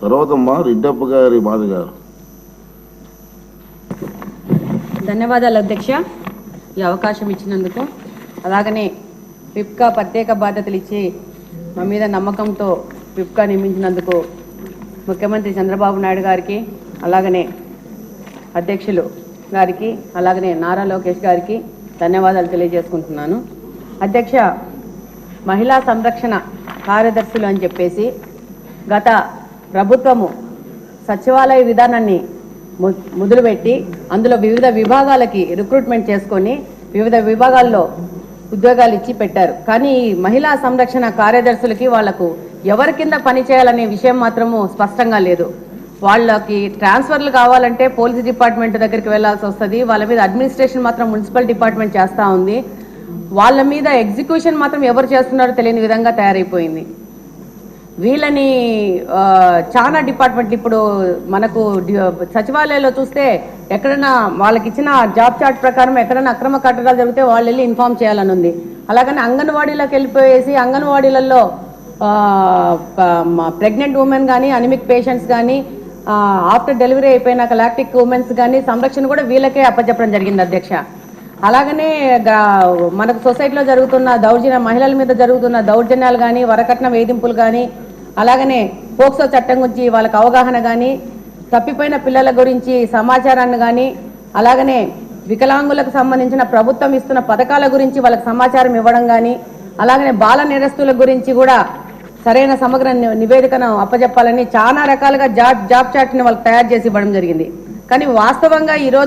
తర్వాత అమ్మా రెడ్డప్ప గారి బాధ గారు ధన్యవాదాలు అధ్యక్ష. ఈ అవకాశం ఇచ్చినందుకు. అలాగనే పిప్కా ప్రత్యేక బాధ్యతలు ఇచ్చి మా మీద నమ్మకంతో పిప్కా నియమించినందుకు ముఖ్యమంత్రి చంద్రబాబు నాయుడు గారికి అలాగనే అధ్యక్షులు గారికి అలాగనే నారా లోకేష్ గారికి ధన్యవాదాలు తెలియజేసుకుంటున్నాను. అధ్యక్ష మహిళా సంరక్షణ కార్యదర్శులు అని చెప్పేసి గత ప్రభుత్వము సచివాలయ విధానాన్ని మొదలుపెట్టి అందులో వివిధ విభాగాలకి రిక్రూట్మెంట్ చేసుకొని వివిధ విభాగాల్లో ఉద్యోగాలు ఇచ్చి పెట్టారు. కానీ ఈ మహిళా సంరక్షణ కార్యదర్శులకి వాళ్ళకు ఎవరి కింద పనిచేయాలనే విషయం మాత్రము స్పష్టంగా లేదు. వాళ్ళకి ట్రాన్స్ఫర్లు కావాలంటే పోలీస్ డిపార్ట్మెంట్ దగ్గరికి వెళ్ళాల్సి వస్తుంది. వాళ్ళ మీద అడ్మినిస్ట్రేషన్ మాత్రం మున్సిపల్ డిపార్ట్మెంట్ చేస్తూ ఉంది. వాళ్ళ మీద ఎగ్జిక్యూషన్ మాత్రం ఎవరు చేస్తున్నారో తెలియని విధంగా తయారైపోయింది. వీళ్ళని చాలా డిపార్ట్మెంట్లు ఇప్పుడు మనకు సచివాలయంలో చూస్తే ఎక్కడైనా వాళ్ళకి ఇచ్చిన జాబ్ చార్ట్ ప్రకారం ఎక్కడైనా అక్రమ కట్టడాలు జరిగితే వాళ్ళు వెళ్ళి ఇన్ఫామ్ చేయాలని ఉంది అలాగని అంగన్వాడీలోకి వెళ్ళిపోయేసి అంగన్వాడీలలో ప్రెగ్నెంట్ ఉమెన్ కానీ అనిమిక్ పేషెంట్స్ కానీ ఆఫ్టర్ డెలివరీ అయిపోయినాక లాక్టిక్ ఉమెన్స్ కానీ సంరక్షణ కూడా వీళ్ళకే అప్పచెప్పడం జరిగింది అధ్యక్ష. అలాగనే మనకు సొసైటీలో జరుగుతున్న దౌర్జన్య మహిళల మీద జరుగుతున్న దౌర్జన్యాలు కానీ వరకట్న వేధింపులు కానీ అలాగనే పోక్సో చట్టం గురించి వాళ్ళకి అవగాహన కానీ తప్పిపోయిన పిల్లల గురించి సమాచారాన్ని కానీ అలాగనే వికలాంగులకు సంబంధించిన ప్రభుత్వం ఇస్తున్న పథకాల గురించి వాళ్ళకి సమాచారం ఇవ్వడం కానీ అలాగనే బాల నేరస్తుల గురించి కూడా సరైన సమగ్ర నివేదికను అప్పజెప్పాలని చాలా రకాలుగా జాబ్ జాబ్ చాట్ని వాళ్ళకి తయారు చేసి ఇవ్వడం జరిగింది. కానీ వాస్తవంగా ఈరోజు